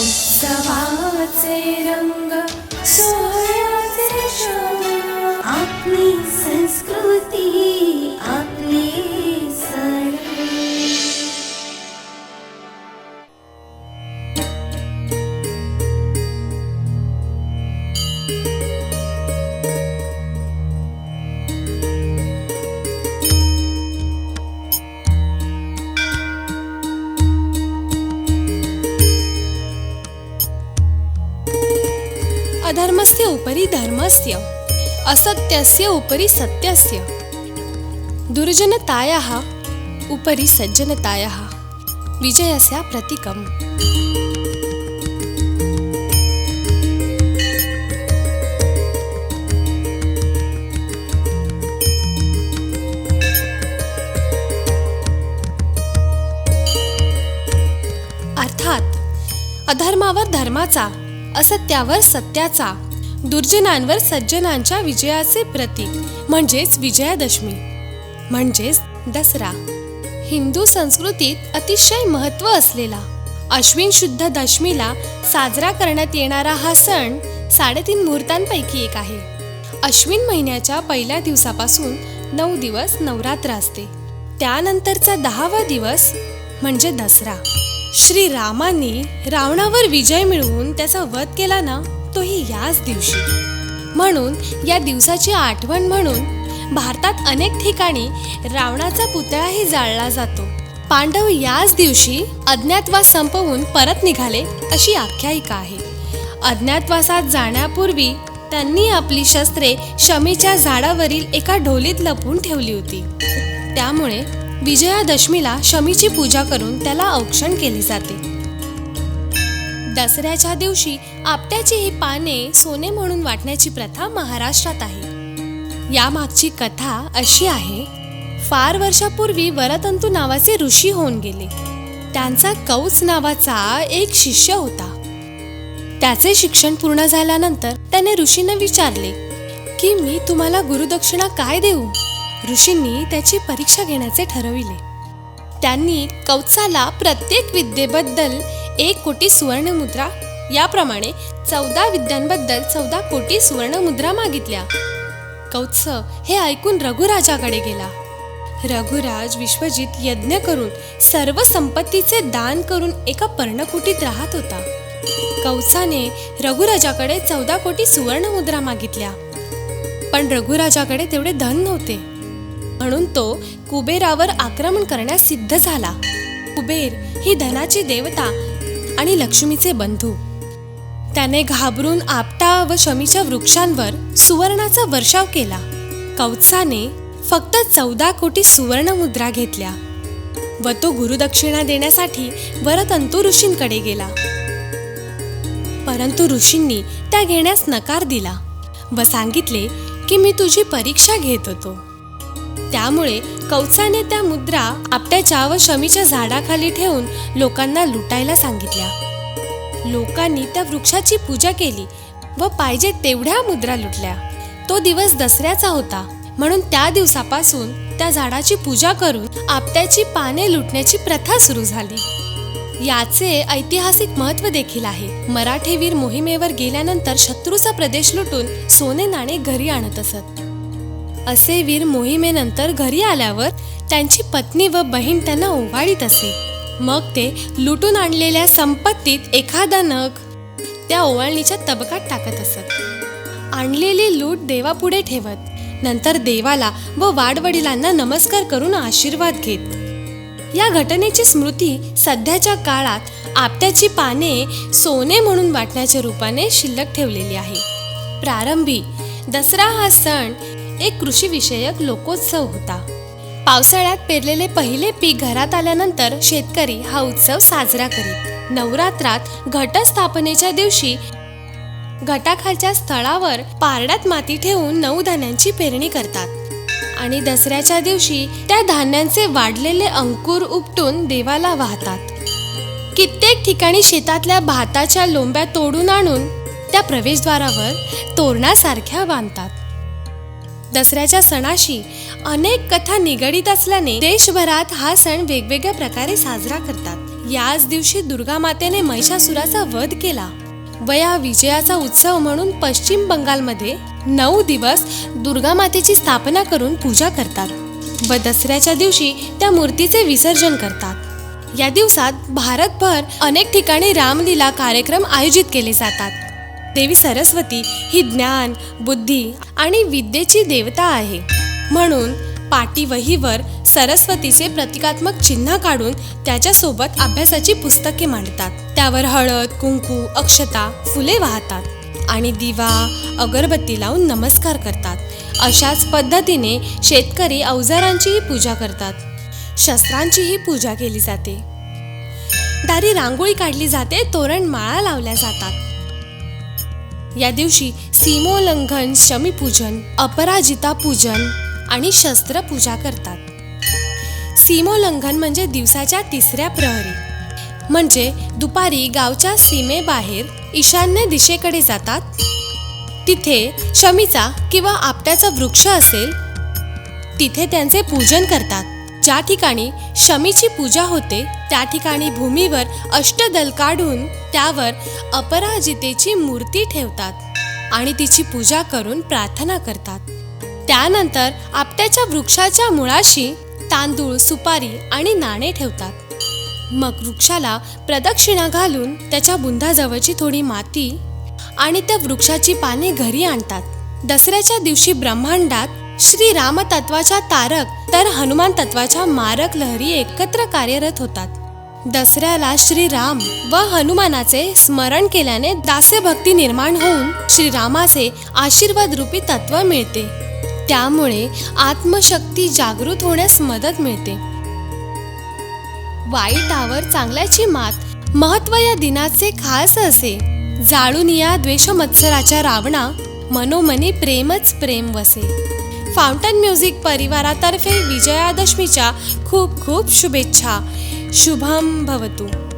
उत्सवाचे रंग सो अधर्मस्य उपरि धर्मस्य असत्यस्य उपरि सत्यस्य। दुर्जनतायाः उपरि सज्जनतायाः विजयस्य प्रतीकम्। अर्थात अधर्मावर धर्माचा असत्यावर सत्याचा दुर्जनांवर सज्जनांच्या विजयाचे प्रतीक म्हणजेच विजयादशमी. म्हणजेच दसरा. हिंदू संस्कृतीत अतिशय महत्त्व असलेला अश्विन शुद्ध दशमीला साजरा करण्यात येणारा हा सण साडेतीन मुहूर्तांपैकी एक आहे. अश्विन महिन्याच्या पहिल्या दिवसापासून नऊ दिवस नवरात्र असते. त्यानंतरचा दहावा दिवस म्हणजे दसरा. श्री रामाने रावणावर विजय मिळवून त्याचा वध केला ना तोही याच दिवशी. म्हणून या दिवसाची आठवण म्हणून भारतात अनेक ठिकाणी रावणाचा पुतळाही जाळला जातो. पांडव याच दिवशी अज्ञातवास संपवून परत निघाले अशी आख्यायिका आहे. अज्ञातवासात जाण्यापूर्वी त्यांनी आपली शस्त्रे शमीच्या झाडावरील एका ढोलीत लपून ठेवली होती. त्यामुळे विजयादशमीला शमीची पूजा करून त्याला औक्षण केले जाते. दसऱ्याच्या दिवशी आपट्याची ही पाने सोने म्हणून वाटण्याची प्रथा महाराष्ट्रात आहे. यामागची कथा अशी आहे फार वर्षापूर्वी वरतंतू नावाचे ऋषी होऊन गेले. त्यांचा कौच नावाचा एक शिष्य होता. त्याचे शिक्षण पूर्ण झाल्यानंतर त्याने ऋषींना विचारले की मी तुम्हाला गुरुदक्षिणा काय देऊ? ऋषींनी त्याची परीक्षा घेण्याचे ठरविले. त्यांनी कवचाला प्रत्येक विद्येबद्दल एक कोटी सुवर्णमुद्रा याप्रमाणे चौदा विद्यांबद्दल चौदा कोटी सुवर्णमुद्रा मागितल्या. कौत्स हे ऐकून रघुराजाकडे गेला. रघुराज विश्वजित यज्ञ करून सर्व संपत्तीचे दान करून एका पर्णकुटीत राहत होता. कौसाने रघुराजाकडे चौदा कोटी सुवर्णमुद्रा मागितल्या. पण रघुराजाकडे तेवढे धन नव्हते. म्हणून तो कुबेरावर आक्रमण करण्यास सिद्ध झाला. कुबेर ही धनाची देवता आणि लक्ष्मीचे बंधू. त्याने घाबरून आपटा व शमीच्या वृक्षांवर सुवर्णाचा वर्षाव केला. कौत्साने फक्त चौदा कोटी सुवर्ण मुद्रा घेतल्या व तो गुरुदक्षिणा देण्यासाठी वरतंतू ऋषींकडे गेला. परंतु ऋषींनी त्या घेण्यास नकार दिला व सांगितले की मी तुझी परीक्षा घेत होतो. त्यामुळे कवचाने त्या मुद्रा आपट्याच्या व शमीच्या झाडाखाली ठेवून लोकांना लुटायला सांगितल्या. लोकांनी त्या वृक्षाची पूजा केली व पाहिजे तेवढ्या मुद्रा लुटल्या. तो दिवस दसऱ्याचा होता. म्हणून त्या दिवसापासून त्या झाडाची पूजा करून आपट्याची पाने लुटण्याची प्रथा सुरू झाली. याचे ऐतिहासिक महत्त्व देखील आहे. मराठेवीर मोहिमेवर गेल्यानंतर शत्रूचा प्रदेश लुटून सोने नाणे घरी आणत असत. असे वीर मोहिमेनंतर घरी आल्यावर त्यांची पत्नी व बहीण त्यांना ओवाळीत असे. मग ते लुटून आणलेल्या संपत्तीत एखादा नग त्या ओवाळणीच्या तबकात टाकत असत. आणलेली लूट देवापुढे ठेवत नंतर देवाला व वाडवडिलांना नमस्कार करून आशीर्वाद घेत. या घटनेची स्मृती सध्याच्या काळात आपट्याची पाने सोने म्हणून वाटण्याच्या रूपाने शिल्लक ठेवलेली आहे. प्रारंभी दसरा हा सण एक कृषीविषयक लोकोत्सव होता. पावसाळ्यात पेरलेले पहिले पीक घरात आल्यानंतर शेतकरी हा उत्सव साजरा करीत. नवरात्रात घटस्थापनेच्या दिवशी घटाखालच्या स्थळावर पारड्यात माती ठेवून नऊ धान्यांची पेरणी करतात. आणि दसऱ्याच्या दिवशी त्या धान्यांचे वाढलेले अंकुर उपटून देवाला वाहतात. कित्येक ठिकाणी शेतातल्या भाताच्या लोंब्या तोडून आणून त्या प्रवेशद्वारावर तोरणासारख्या बांधतात. दसऱ्याच्या सणाशी अनेक कथा निगडीत असल्याने देशभरात हा सण वेगवेगळ्या प्रकारे साजरा करतात. याच दिवशी दुर्गा मातेने महिषासुराचा वध केला. व या विजयाचा उत्सव म्हणून पश्चिम बंगालमध्ये नऊ दिवस दुर्गा मातेची स्थापना करून पूजा करतात व दसऱ्याच्या दिवशी त्या मूर्तीचे विसर्जन करतात. या दिवसात भारतभर अनेक ठिकाणी रामलीला कार्यक्रम आयोजित केले जातात. देवी सरस्वती ही ज्ञान बुद्धी आणि विद्येची देवता आहे. म्हणून पाटीवहीवर सरस्वतीचे प्रतिकात्मक चिन्ह काढून त्याच्यासोबत अभ्यासाची पुस्तके मांडतात. त्यावर हळद कुंकू अक्षता फुले वाहतात आणि दिवा अगरबत्ती लावून नमस्कार करतात. अशाच पद्धतीने शेतकरी अवजारांचीही पूजा करतात. शस्त्रांचीही पूजा केली जाते. दारी रांगोळी काढली जाते तोरण माळा लावल्या जातात. या दिवशी सीमोल्लंघन शमीपूजन अपराजिता पूजन आणि शस्त्रपूजा करतात. सीमोल्लंघन म्हणजे दिवसाच्या तिसऱ्या प्रहरी. म्हणजे दुपारी गावच्या सीमेबाहेर ईशान्य दिशेकडे जातात. तिथे शमीचा किंवा आपट्याचा वृक्ष असेल. तिथे त्यांचे पूजन करतात. ज्या ठिकाणी शमीची पूजा होते त्या ठिकाणी भूमीवर अष्टदल काढून त्यावर अपराजितेची मूर्ती ठेवतात आणि तिची पूजा करून प्रार्थना करतात. त्यानंतर आपट्याच्या वृक्षाच्या मुळाशी तांदूळ सुपारी आणि नाणे ठेवतात. मग वृक्षाला प्रदक्षिणा घालून त्याच्या बुंधाजवळची थोडी माती आणि त्या वृक्षाची पाने घरी आणतात. दसऱ्याच्या दिवशी ब्रह्मांडात श्री राम तत्वाच्या तारक तर हनुमान तत्वाच्या मारक लहरी एकत्र कार्यरत होतात. दसऱ्याला श्रीराम व हनुमानाचे स्मरण केल्याने दास्यभक्ती निर्माण होऊन श्रीरामाचे आशीर्वाद रूपी तत्व मिळते. त्यामुळे आत्मशक्ती जागृत होण्यास मदत मिळते. वाईटावर चांगल्याची मात महत्त्व या दिनाचे खास असे. जाळून या द्वेषमत्सराच्या रावणा मनोमनी प्रेमच प्रेम वसे. फाउंटन म्युझिक परिवारातर्फे विजयादशमीच्या खूप खूप शुभेच्छा. शुभम भवतु.